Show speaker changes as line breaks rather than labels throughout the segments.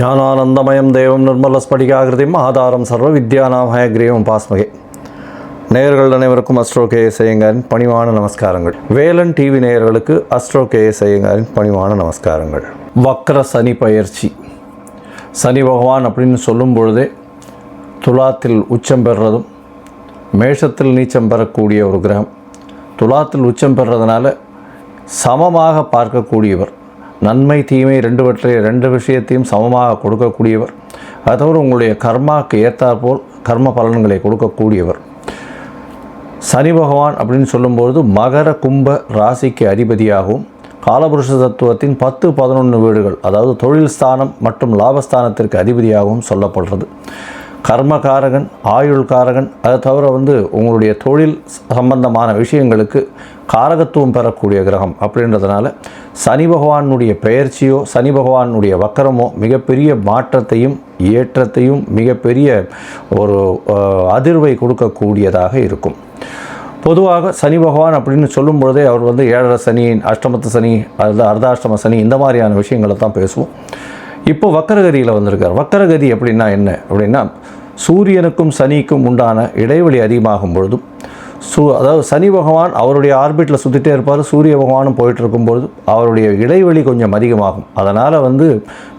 ஞானானந்தமயம் தேவம் நிர்மலஸ்படிகாகிருதியும் ஆதாரம் சர்வ வித்யானாமய கிரீவம் பாஸ்மகே. நேயர்கள் அனைவருக்கும் அஸ்ட்ரோ கே ஐயங்காரின் பணிவான நமஸ்காரங்கள். வேலன் டிவி நேயர்களுக்கு அஸ்ட்ரோ கே ஐயங்காரின் பணிவான நமஸ்காரங்கள். வக்ர சனி பயிற்சி. சனி பகவான் அப்படின்னு சொல்லும் பொழுதே துலாத்தில் உச்சம் பெறுறதும் மேஷத்தில் நீச்சம் பெறக்கூடிய ஒரு கிரகம். துலாத்தில் உச்சம் பெறுறதுனால சமமாக பார்க்கக்கூடியவர். நன்மை தீமை ரெண்டுவற்றை ரெண்டு விஷயத்தையும் சமமாக கொடுக்கக்கூடியவர். அது தவிர உங்களுடைய கர்மாவுக்கு ஏற்றாற்போல் கர்ம பலன்களை கொடுக்கக்கூடியவர். சனி பகவான் அப்படின்னு சொல்லும்பொழுது மகர கும்ப ராசிக்கு அதிபதியாகவும் காலபுருஷ தத்துவத்தின் பத்து பதினொன்று வீடுகள் அதாவது தொழில் ஸ்தானம் மற்றும் லாபஸ்தானத்திற்கு அதிபதியாகவும் சொல்லப்படுறது. கர்மகாரகன் ஆயுள் காரகன் அதை தவிர வந்து உங்களுடைய தொழில் சம்பந்தமான விஷயங்களுக்கு காரகத்துவம் பெறக்கூடிய கிரகம் அப்படின்றதுனால சனி பகவானுடைய பெயர்ச்சியோ சனி பகவானுடைய வக்கரமோ மிகப்பெரிய மாற்றத்தையும் ஏற்றத்தையும் மிகப்பெரிய ஒரு அதிர்வை கொடுக்கக்கூடியதாக இருக்கும். பொதுவாக சனி பகவான் அப்படின்னு சொல்லும் பொழுதே அவர் வந்து ஏழரை சனி அஷ்டமத்து சனி அல்லது அர்த்தாஷ்டம சனி இந்த மாதிரியான விஷயங்களை தான் பேசுவோம். இப்போ வக்கரகதியில் வந்திருக்கார். வக்கரகதி அப்படின்னா என்ன? அப்படின்னா சூரியனுக்கும் சனிக்கும் உண்டான இடைவெளி அதிகமாகும் பொழுதும் சூ அதாவது சனி பகவான் அவருடைய ஆர்பிட்டில் சுற்றிட்டே இருப்பார் சூரிய பகவானும் போயிட்டு இருக்கும்பொழுது அவருடைய இடைவெளி கொஞ்சம் அதிகமாகும். அதனால் வந்து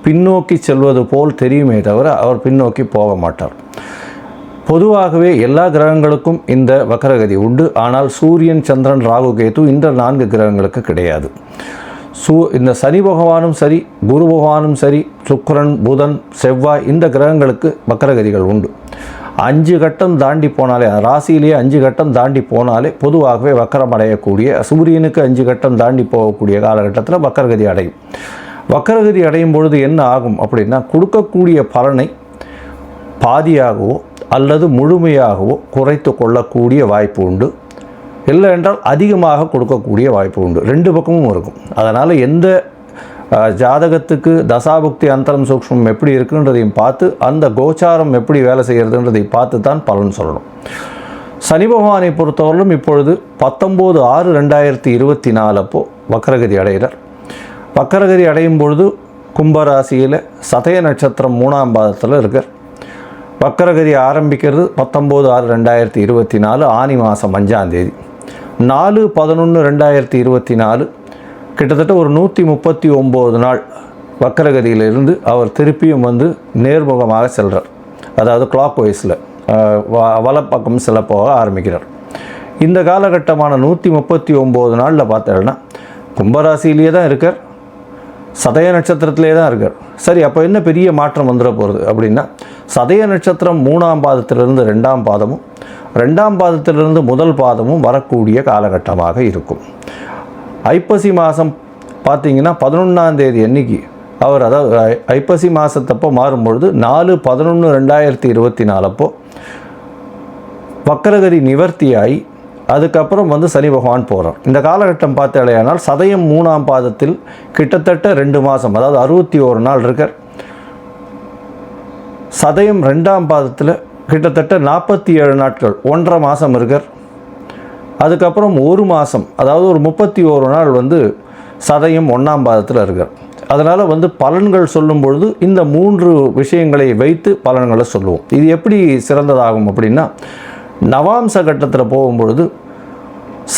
பின்னோக்கி செல்வது போல் தெரியுமே தவிர அவர் பின்னோக்கி போக மாட்டார். பொதுவாகவே எல்லா கிரகங்களுக்கும் இந்த வக்கரகதி உண்டு. ஆனால் சூரியன் சந்திரன் ராகு கேது இந்த நான்கு கிரகங்களுக்கு கிடையாது. சூ இந்த சனி பகவானும் சரி குரு பகவானும் சரி சுக்கரன் புதன் செவ்வாய் இந்த கிரகங்களுக்கு வக்கரகதிகள் உண்டு. அஞ்சு கட்டம் தாண்டி போனாலே ராசியிலேயே அஞ்சு கட்டம் தாண்டி போனாலே பொதுவாகவே வக்கரம் அடையக்கூடிய சூரியனுக்கு அஞ்சு கட்டம் தாண்டி போகக்கூடிய காலகட்டத்தில் வக்கரகதி அடையும். வக்கரகதி அடையும் பொழுது என்ன ஆகும் அப்படின்னா கொடுக்கக்கூடிய பலனை பாதியாகவோ அல்லது முழுமையாகவோ குறைத்து கொள்ளக்கூடிய வாய்ப்பு உண்டு. இல்லை என்றால் அதிகமாக கொடுக்கக்கூடிய வாய்ப்பு உண்டு. ரெண்டு பக்கமும் இருக்கும். அதனால் எந்த ஜாதகத்துக்கு தசாபுக்தி அந்தரம் சூக்ஷ்மம் எப்படி இருக்குன்றதையும் பார்த்து அந்த கோச்சாரம் எப்படி வேலை செய்கிறதுன்றதை பார்த்து தான் பலன் சொல்லணும். சனி பகவானை பொறுத்தவரையிலும் இப்பொழுது பத்தொம்போது ஆறு ரெண்டாயிரத்தி இருபத்தி நாலு அப்போது வக்கரகதி அடைகிறார். வக்கரகதி அடையும் பொழுது கும்பராசியில் சதய நட்சத்திரம் மூணாம் பாதத்தில் இருக்கார். வக்கரகதி ஆரம்பிக்கிறது பத்தொம்போது ஆறு ரெண்டாயிரத்தி இருபத்தி நாலு ஆனி மாதம் அஞ்சாந்தேதி நாலு பதினொன்று ரெண்டாயிரத்தி இருபத்தி நாலு. கிட்டத்தட்ட ஒரு நூற்றி முப்பத்தி ஒம்பது நாள் வக்கரகதியிலிருந்து அவர் திருப்பியும் வந்து நேர்முகமாக செல்கிறார் அதாவது கிளாக் வைஸில் வலப்பக்கம் செல்ல போக ஆரம்பிக்கிறார். இந்த காலகட்டமான நூற்றி முப்பத்தி ஒம்பது நாளில் பார்த்தேன்னா கும்பராசியிலேயே தான் இருக்கார். சதய நட்சத்திரத்திலே தான் இருக்கார். சரி அப்போ என்ன பெரிய மாற்றம் வந்துட போகிறது அப்படின்னா சதய நட்சத்திரம் மூணாம் பாதத்திலிருந்து ரெண்டாம் பாதமும் ரெண்டாம் பாதத்திலிருந்து முதல் பாதமும் வரக்கூடிய காலகட்டமாக இருக்கும். ஐப்பசி மாதம் பார்த்திங்கன்னா பதினொன்றாம் தேதி அன்னைக்கு அவர் அதாவது ஐ- ஐப்பசி மாதத்தப்போ மாறும்பொழுது நாலு பதினொன்று ரெண்டாயிரத்தி இருபத்தி நாலப்போ வக்கரகதி நிவர்த்தியாகி அதுக்கப்புறம் வந்து சனி பகவான் போகிறார் இந்த காலகட்டம் பார்த்தாலேயானால் சதயம் மூணாம் பாதத்தில் கிட்டத்தட்ட ரெண்டு மாதம் அதாவது அறுபத்தி ஓரு நாள் இருக்கார். சதயம் ரெண்டாம் பாதத்தில் கிட்டத்தட்ட நாற்பத்தி ஏழு நாட்கள் ஒன்றரை மாதம் இருக்கார். அதுக்கப்புறம் ஒரு மாதம் அதாவது ஒரு முப்பத்தி ஓரு நாள் வந்து சதயம் ஒன்றாம் பாதத்தில் இருக்கார். அதனால் வந்து பலன்கள் சொல்லும் பொழுது இந்த மூன்று விஷயங்களை வைத்து பலன்களை சொல்லுவோம். இது எப்படி சிறந்ததாகும் அப்படின்னா நவாம்ச கட்டத்தில் போகும்பொழுது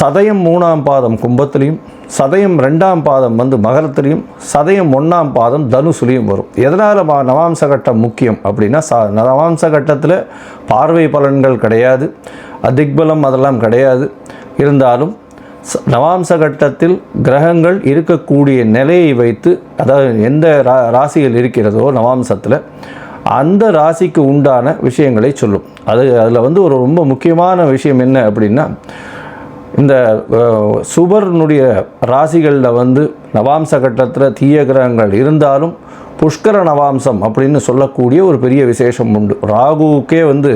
சதயம் மூணாம் பாதம் கும்பத்திலையும் சதயம் ரெண்டாம் பாதம் வந்து மகரத்திலையும் சதயம் ஒன்றாம் பாதம் தனுசுலையும் வரும். எதனால் நவாம்ச கட்டம் முக்கியம் அப்படின்னா ச நவாம்ச கட்டத்தில் பார்வை பலன்கள் கிடையாது அதிக்பலம் அதெல்லாம் கிடையாது. இருந்தாலும் நவாம்ச கட்டத்தில் கிரகங்கள் இருக்கக்கூடிய நிலையை வைத்து அதாவது எந்த ரா ராசியில் இருக்கிறதோ நவாம்சத்தில் அந்த ராசிக்கு உண்டான விஷயங்களை சொல்லும். அது அதில் வந்து ஒரு ரொம்ப முக்கியமான விஷயம் என்ன அப்படின்னா இந்த சுபர்னுடைய ராசிகளில் வந்து நவாம்ச கட்டத்தில் தீய கிரகங்கள் இருந்தாலும் புஷ்கர நவாம்சம் அப்படின்னு சொல்லக்கூடிய ஒரு பெரிய விசேஷம் உண்டு. ராகுவுக்கே வந்து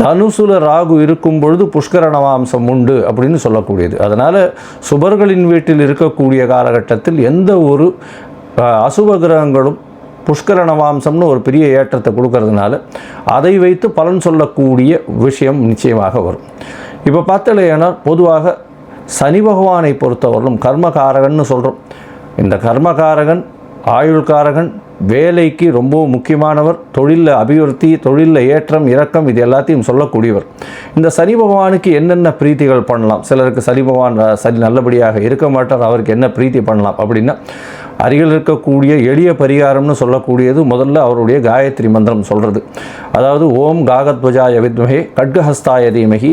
தனுசுல ராகு இருக்கும் பொழுது புஷ்கர நவாம்சம் உண்டு அப்படின்னு சொல்லக்கூடியது. அதனால் சுபர்களின் வீட்டில் இருக்கக்கூடிய காலகட்டத்தில் எந்த ஒரு அசுப கிரகங்களும் புஷ்கர நவாம்சம்னு ஒரு பெரிய ஏற்றத்தை கொடுக்கறதுனால அதை வைத்து பலன் சொல்லக்கூடிய விஷயம் நிச்சயமாக வரும். இப்போ பார்த்தலையானால் பொதுவாக சனி பகவானை பொறுத்தவரையிலும் கர்மகாரகன்னு சொல்கிறோம் இந்த கர்மகாரகன் ஆயுள்காரகன் வேலைக்கு ரொம்பவும் முக்கியமானவர் தொழிலில் அபிவிருத்தி தொழிலில் ஏற்றம் இறக்கம் இது எல்லாத்தையும் சொல்லக்கூடியவர். இந்த சனி பகவானுக்கு என்னென்ன பிரீத்திகள் பண்ணலாம்? சிலருக்கு சனி பகவான் சனி நல்லபடியாக இருக்க மாட்டார் அவருக்கு என்ன பிரீத்தி பண்ணலாம் அப்படின்னா அருகில் இருக்கக்கூடிய எளிய பரிகாரம்னு சொல்லக்கூடியது முதல்ல அவருடைய காயத்ரி மந்திரம் சொல்கிறது அதாவது ஓம் காகத்வஜாய வித்மகே கட்கஹஸ்தாய தீமகி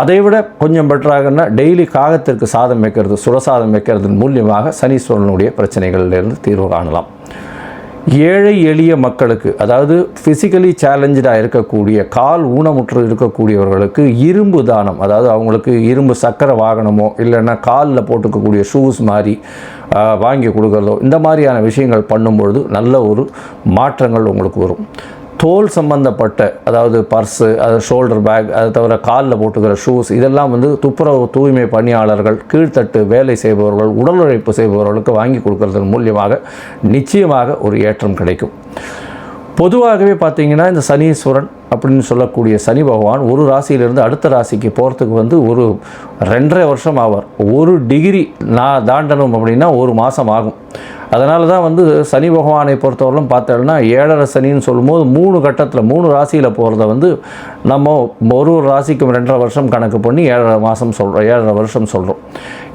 அதை விட கொஞ்சம் பெட்டராகனா டெய்லி காகத்திற்கு சாதம் வைக்கிறது சுரசாதம் வைக்கிறதன் மூலியமாக சனீஸ்வரனுடைய பிரச்சனைகளிலிருந்து தீர்வு காணலாம். ஏழை எளிய மக்களுக்கு அதாவது ஃபிசிக்கலி சேலஞ்சடாக இருக்கக்கூடிய கால் ஊனமுற்று இருக்கக்கூடியவர்களுக்கு இரும்பு தானம் அதாவது அவங்களுக்கு இரும்பு சக்கர வாகனமோ இல்லைன்னா காலில் போட்டுக்கக்கூடிய ஷூஸ் மாதிரி வாங்கி கொடுக்குறதோ இந்த மாதிரியான விஷயங்கள் பண்ணும்பொழுது நல்ல ஒரு மாற்றங்கள் உங்களுக்கு வரும். தோல் சம்பந்தப்பட்ட அதாவது பர்ஸு அது ஷோல்டர் பேக் அதை தவிர காலில் போட்டுக்கிற ஷூஸ் இதெல்லாம் வந்து துப்புரவு தூய்மை பணியாளர்கள் கீழ்த்தட்டு வேலை செய்பவர்கள் உடல் உழைப்பு செய்பவர்களுக்கு வாங்கி கொடுக்கறதன் மூலியமாக நிச்சயமாக ஒரு ஏற்றம் கிடைக்கும். பொதுவாகவே பார்த்தீங்கன்னா இந்த சனீஸ்வரன் அப்படின்னு சொல்லக்கூடிய சனி பகவான் ஒரு ராசியிலிருந்து அடுத்த ராசிக்கு போகிறதுக்கு வந்து ஒரு ரெண்டரை வருஷம் ஆவார். ஒரு டிகிரி நான் தாண்டணும் அப்படின்னா ஒரு மாதம் ஆகும். அதனால தான் வந்து சனி பகவானை பொறுத்தவரையிலும் பார்த்தோம்னா ஏழரை சனின்னு சொல்லும்போது மூணு கட்டத்தில் மூணு ராசியில் போகிறத வந்து நம்ம ஒரு ஒரு ராசிக்கும் ரெண்டரை வருஷம் கணக்கு பண்ணி ஏழரை மாதம் சொல்கிறோம் ஏழரை வருஷம் சொல்கிறோம்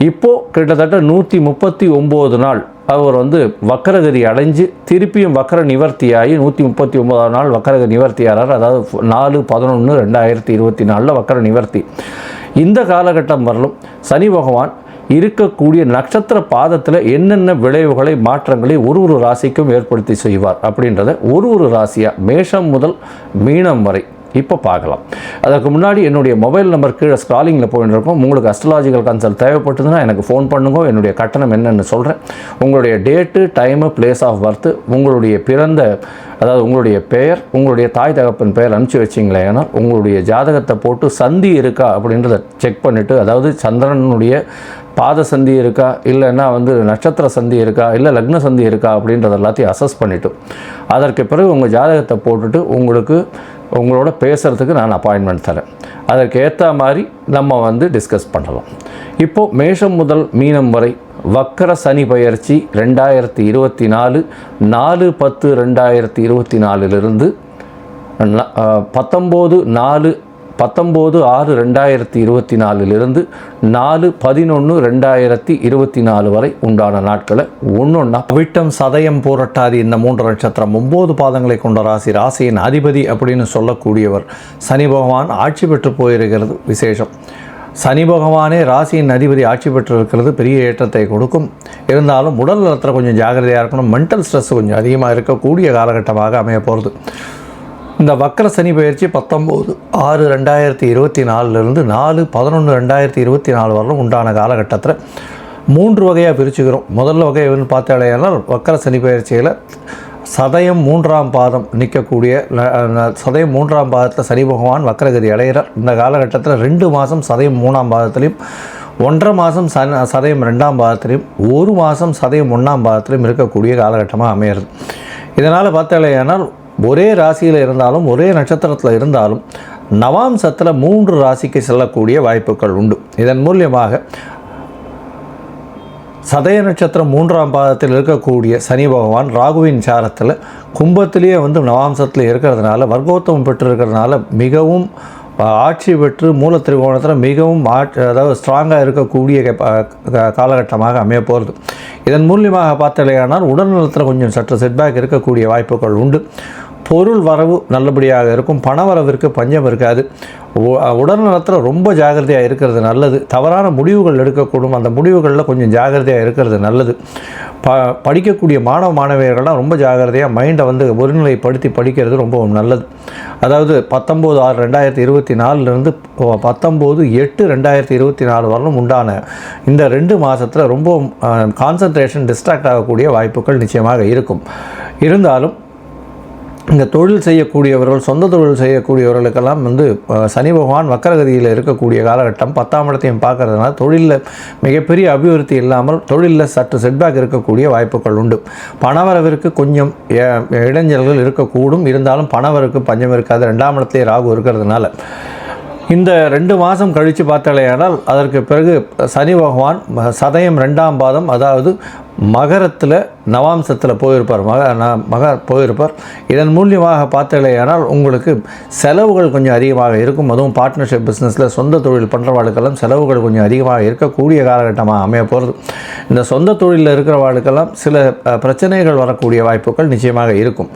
இப்போது கிட்டத்தட்ட நூற்றி முப்பத்தி ஒம்பது நாள் அவர் வந்து வக்கரகதி அடைஞ்சு திருப்பியும் வக்கர நிவர்த்தியாகி நூற்றி முப்பத்தி ஒன்பதாம் நாள் வக்கரகதி நிவர்த்தியாகிறார். அதாவது நாலு பதினொன்று ரெண்டாயிரத்தி இருபத்தி நாலில் வக்கர நிவர்த்தி. இந்த காலகட்டம் வரலும் சனி பகவான் இருக்கக்கூடிய நட்சத்திர பாதத்தில் என்னென்ன விளைவுகளை மாற்றங்களை ஒரு ஒரு ராசிக்கும் ஏற்படுத்தி செய்வார் அப்படின்றத ஒரு ஒரு ராசியாக மேஷம் முதல் மீனம் வரை இப்போ பார்க்கலாம். அதற்கு முன்னாடி என்னுடைய மொபைல் நம்பர் கீழே ஸ்க்ராலிங்கில் போயிட்டுருக்கோம் உங்களுக்கு அஸ்ட்ராலாஜிக்கல் கன்சல்ட் தேவைப்பட்டதுன்னா எனக்கு ஃபோன் பண்ணுங்க. என்னுடைய கட்டணம் என்னென்னு சொல்கிறேன் உங்களுடைய date time place of birth உங்களுடைய பிறந்த அதாவது உங்களுடைய பெயர் உங்களுடைய தாய் தகப்பன் பெயர் அனுப்பிச்சி வச்சிங்களே உங்களுடைய ஜாதகத்தை போட்டு சந்தி இருக்கா அப்படின்றத செக் பண்ணிவிட்டு அதாவது சந்திரனுடைய பாத சந்தி இருக்கா இல்லைன்னா வந்து நட்சத்திர சந்தி இருக்கா இல்லை லக்ன சந்தி இருக்கா அப்படின்றத எல்லாத்தையும் அசஸ் பண்ணிவிட்டு அதற்கு பிறகு உங்கள் ஜாதகத்தை போட்டுட்டு உங்களுக்கு உங்களோட பேசுகிறதுக்கு நான் அப்பாயின்மெண்ட் தரேன். அதற்கு ஏற்ற மாதிரி நம்ம வந்து டிஸ்கஸ் பண்ணலாம். இப்போது மேஷம் முதல் மீனம் வரை வக்கர சனி பயிற்சி ரெண்டாயிரத்தி இருபத்தி நாலு நாலு பத்து ரெண்டாயிரத்தி இருபத்தி நாலுலிருந்து பத்தொம்போது நாலு பத்தொம்போது ஆறு ரெண்டாயிரத்தி இருபத்தி நாலிலிருந்து நாலு பதினொன்று ரெண்டாயிரத்தி இருபத்தி நாலு வரை உண்டான நாட்களை ஒன்றொன்னா விட்டம் சதயம் போரட்டாதி இந்த மூன்று நட்சத்திரம் ஒம்பது பாதங்களை கொண்ட ராசி ராசியின் அதிபதி அப்படின்னு சொல்லக்கூடியவர் சனி பகவான் ஆட்சி பெற்று போயிருக்கிறது விசேஷம். சனி பகவானே ராசியின் அதிபதி ஆட்சி பெற்றிருக்கிறது பெரிய ஏற்றத்தை கொடுக்கும். இருந்தாலும் உடல் நலத்தில் கொஞ்சம் ஜாகிரதையாக இருக்கணும். மென்டல் ஸ்ட்ரெஸ் கொஞ்சம் அதிகமாக இருக்கக்கூடிய காலகட்டமாக அமைய போகிறது இந்த வக்கர சனி பயிற்சி பத்தொம்போது ஆறு ரெண்டாயிரத்தி இருபத்தி நாலுலேருந்து நாலு பதினொன்று ரெண்டாயிரத்தி இருபத்தி நாலு வரலும் உண்டான காலகட்டத்தில் மூன்று வகையாக பிரிச்சுக்கிறோம். முதல்ல வகை வந்து பார்த்தாலேயானால் வக்கர சனி பயிற்சியில் சதயம் மூன்றாம் பாதம் நிற்கக்கூடிய சதயம் மூன்றாம் பாதத்தில் சனி பகவான் வக்கரகதி அடைகிறார். இந்த காலகட்டத்தில் ரெண்டு மாதம் சதயம் மூணாம் பாதத்திலையும் ஒன்றரை மாதம் சன சதயம் ரெண்டாம் பாதத்திலையும் ஒரு மாதம் சதயம் ஒன்றாம் பாதத்திலையும் இருக்கக்கூடிய காலகட்டமாக அமையிறது இதனால் பார்த்தாலேயானால் ஒரே ராசியில் இருந்தாலும் ஒரே நட்சத்திரத்தில் இருந்தாலும் நவாம்சத்தில் மூன்று ராசிக்கு செல்லக்கூடிய வாய்ப்புகள் உண்டு. இதன் மூலியமாக சதய நட்சத்திரம் மூன்றாம் பாதத்தில் இருக்கக்கூடிய சனி பகவான் ராகுவின் சாரத்தில் கும்பத்திலேயே வந்து நவாம்சத்தில் இருக்கிறதுனால வர்க்கோத்தமம் பெற்றிருக்கிறதுனால மிகவும் ஆட்சி பெற்று மூல திரிகோணத்தில் மிகவும் அதாவது ஸ்ட்ராங்காக இருக்கக்கூடிய காலகட்டமாக அமைய போகிறது இதன் மூலியமாக பார்த்தாலேயானால் உடல்நலத்தில் கொஞ்சம் சற்று செட்பேக் இருக்கக்கூடிய வாய்ப்புகள் உண்டு. பொருள் வரவு நல்லபடியாக இருக்கும் பண வரவிற்கு பஞ்சம் இருக்காது. உடல் உடல்நலத்தில் ரொம்ப ஜாகிரதையாக இருக்கிறது நல்லது. தவறான முடிவுகள் எடுக்கக்கூடும். அந்த முடிவுகளில் கொஞ்சம் ஜாகிரதையாக இருக்கிறது நல்லது. ப படிக்கக்கூடிய மாணவ மாணவியர்கள்லாம் ரொம்ப ஜாகிரதையாக மைண்டை வந்து ஒருநிலைப்படுத்தி படிக்கிறது ரொம்ப நல்லது. அதாவது பத்தொம்போது ஆறு ரெண்டாயிரத்தி இருபத்தி நாலுலேருந்து பத்தொம்போது எட்டு ரெண்டாயிரத்தி இருபத்தி நாலு வரலும் உண்டான இந்த ரெண்டு மாதத்தில் ரொம்ப கான்சன்ட்ரேஷன் டிஸ்ட்ராக்ட் ஆகக்கூடிய வாய்ப்புகள் நிச்சயமாக இருக்கும். இருந்தாலும் இந்த தொழில் செய்யக்கூடியவர்கள் சொந்த தொழில் செய்யக்கூடியவர்களுக்கெல்லாம் வந்து சனி பகவான் வக்கரகதியில் இருக்கக்கூடிய காலகட்டம் பத்தாம் இடத்தையும் பார்க்கறதுனால தொழிலில் மிகப்பெரிய அபிவிருத்தி இல்லாமல் தொழிலில் சற்று செட்பேக் இருக்கக்கூடிய வாய்ப்புகள் உண்டு. பணவரவிற்கு கொஞ்சம் எ- இடைஞ்சல்கள் இருக்கக்கூடும். இருந்தாலும் பணவரவுக்கு பஞ்சம் இருக்காது. ரெண்டாம் இடத்திலே ராகு இருக்கிறதுனால. இந்த ரெண்டு மாதம் கழித்து பார்த்தாலேயானால் அதற்கு பிறகு சனி பகவான் சதயம் ரெண்டாம் பாதம் அதாவது மகரத்தில் நவாம்சத்தில் போயிருப்பார். மக ந- மகர் போயிருப்பார். இதன் மூலியமாக பார்த்தாலேயானால் உங்களுக்கு செலவுகள் கொஞ்சம் அதிகமாக இருக்கும். அதுவும் பார்ட்னர்ஷிப் பிஸ்னஸில் சொந்த தொழில் பண்ணுறவாளுக்கெல்லாம் செலவுகள் கொஞ்சம் அதிகமாக இருக்கக்கூடிய காலகட்டமாக அமைய போகிறது இந்த சொந்த தொழிலில் இருக்கிறவாளுக்கெல்லாம் சில பிரச்சனைகள் வரக்கூடிய வாய்ப்புகள் நிச்சயமாக இருக்கும்.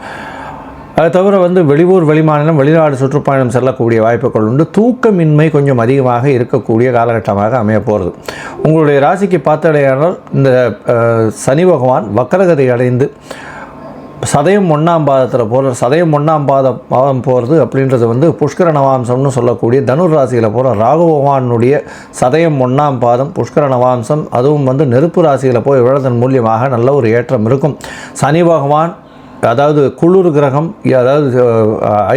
அது தவிர வந்து வெளியூர் வெளிமாநிலம் வெளிநாடு சுற்றுப்பயணம் செல்லக்கூடிய வாய்ப்புகள் உண்டு. தூக்கமின்மை கொஞ்சம் அதிகமாக இருக்கக்கூடிய காலகட்டமாக அமைய போகிறது உங்களுடைய ராசிக்கு பார்த்தடையானால் இந்த சனி பகவான் வக்கரகதை அடைந்து சதயம் ஒன்றாம் பாதத்தில் போகிற சதயம் ஒன்றாம் பாதம் பாதம் போகிறது அப்படின்றது வந்து புஷ்கர நவாம்சம்னு சொல்லக்கூடிய தனுர் ராசியில் போகிற ராகு பகவானுடைய சதயம் ஒன்றாம் பாதம் புஷ்கர நவாம்சம் அதுவும் வந்து நெருப்பு ராசியில் போய் விழதன் மூலியமாக நல்ல ஒரு ஏற்றம் இருக்கும். சனி பகவான் அதாவது குளிர் கிரகம் அதாவது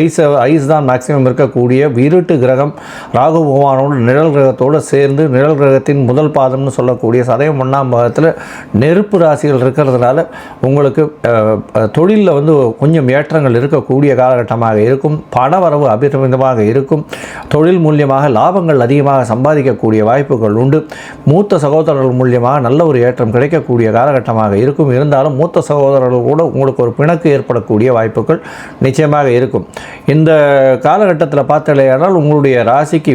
ஐஸ் ஐஸ் தான் மேக்சிமம் இருக்கக்கூடிய இருட்டு கிரகம். ராகு பகவானோடு நிழல் கிரகத்தோடு சேர்ந்து நிழல் கிரகத்தின் முதல் பாதம்னு சொல்லக்கூடிய சதயம் ஒன்றாம் பாகத்தில் நெருப்பு ராசிகள் இருக்கிறதுனால உங்களுக்கு தொழிலில் வந்து கொஞ்சம் ஏற்றங்கள் இருக்கக்கூடிய காலகட்டமாக இருக்கும். பணவரவு அபிரமிதமாக இருக்கும். தொழில் மூலியமாக லாபங்கள் அதிகமாக சம்பாதிக்கக்கூடிய வாய்ப்புகள் உண்டு. மூத்த சகோதரர்கள் மூலியமாக நல்ல ஒரு ஏற்றம் கிடைக்கக்கூடிய காலகட்டமாக இருக்கும். இருந்தாலும் மூத்த சகோதரர்கள் கூட உங்களுக்கு ஒரு கணக்கு ஏற்படக்கூடிய வாய்ப்புகள் நிச்சயமாக இருக்கும். இந்த காலகட்டத்தில் பார்த்தாலேயானால் உங்களுடைய ராசிக்கு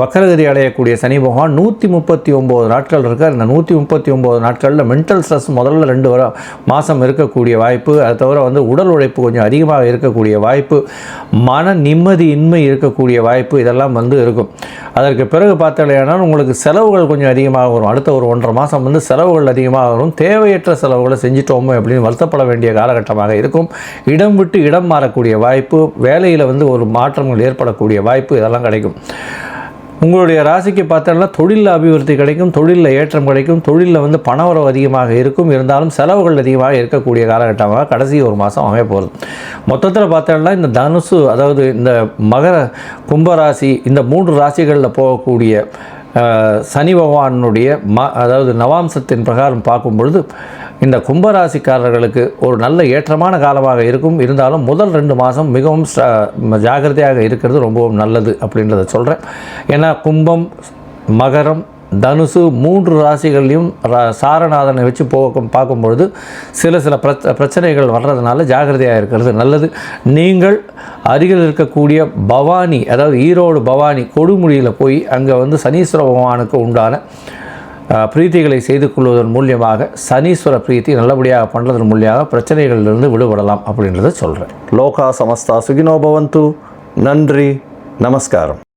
வக்கரகதி அடையக்கூடிய சனி பகவான் நூற்றி முப்பத்தி ஒம்பது நாட்கள் இருக்கார். இந்த நூற்றி முப்பத்தி ஒம்பது நாட்களில் மென்டல் ஸ்ட்ரெஸ் முதல்ல ரெண்டு வர மாதம் இருக்கக்கூடிய வாய்ப்பு அது தவிர வந்து உடல் உழைப்பு கொஞ்சம் அதிகமாக இருக்கக்கூடிய வாய்ப்பு மன நிம்மதி இன்மை இருக்கக்கூடிய வாய்ப்பு இதெல்லாம் வந்து இருக்கும். அதற்கு பிறகு பார்த்தாலேயானால் உங்களுக்கு செலவுகள் கொஞ்சம் அதிகமாக வரும். அடுத்த ஒரு ஒன்றரை மாதம் வந்து செலவுகள் அதிகமாக வரும். தேவையற்ற செலவுகளை செஞ்சிட்டோமோ அப்படின்னு வருத்தப்பட வேண்டிய காலகட்டமாக இருக்கும். இடம் விட்டு இடம் மாறக்கூடிய வாய்ப்பு வேலையில் வந்து ஒரு மாற்றங்கள் ஏற்படக்கூடிய வாய்ப்பு இதெல்லாம் கிடைக்கும். உங்களுடைய ராசிக்கு பார்த்தோம்னா தொழிலில் அபிவிருத்தி கிடைக்கும் தொழிலில் ஏற்றம் கிடைக்கும் தொழிலில் வந்து பணவரவு அதிகமாக இருக்கும் இருந்தாலும் செலவுகள் அதிகமாக இருக்கக்கூடிய காலகட்டமாக கடைசி ஒரு மாதம் அமைய போகிறது மொத்தத்தில் பார்த்தோம்னா இந்த தனுசு அதாவது இந்த மகர கும்பராசி இந்த மூன்று ராசிகளில் போகக்கூடிய சனி பகவானுடைய ம அதாவது நவாம்சத்தின் பிரகாரம் பார்க்கும் பொழுது இந்த கும்பராசிக்காரர்களுக்கு ஒரு நல்ல ஏற்றமான காலமாக இருக்கும். இருந்தாலும் முதல் ரெண்டு மாதம் மிகவும் ஜாகிரதையாக ஜாக்கிரதையாக இருக்கிறது ரொம்பவும் நல்லது அப்படின்றத சொல்கிறேன் ஏன்னா கும்பம் மகரம் தனுசு மூன்று ராசிகளையும் ரா- சாரநாதனை வச்சு போக பார்க்கும்பொழுது சில சில பிரச்ச பிரச்சனைகள் வர்றதுனால ஜாக்கிரதையாக இருக்கிறது நல்லது. நீங்கள் அருகில் இருக்கக்கூடிய பவானி அதாவது ஈரோடு பவானி கொடுமுடியில் போய் அங்கே வந்து சனீஸ்வர பகவானுக்கு உண்டான பிரீத்திகளை செய்து கொள்வதன் மூலியமாக சனீஸ்வர பிரீத்தி நல்லபடியாக பண்ணுறதன் மூலியமாக பிரச்சனைகளிலிருந்து விடுபடலாம் அப்படின்றத சொல்கிறேன் லோகா சமஸ்தா சுகினோபவந்து நன்றி. நமஸ்காரம்.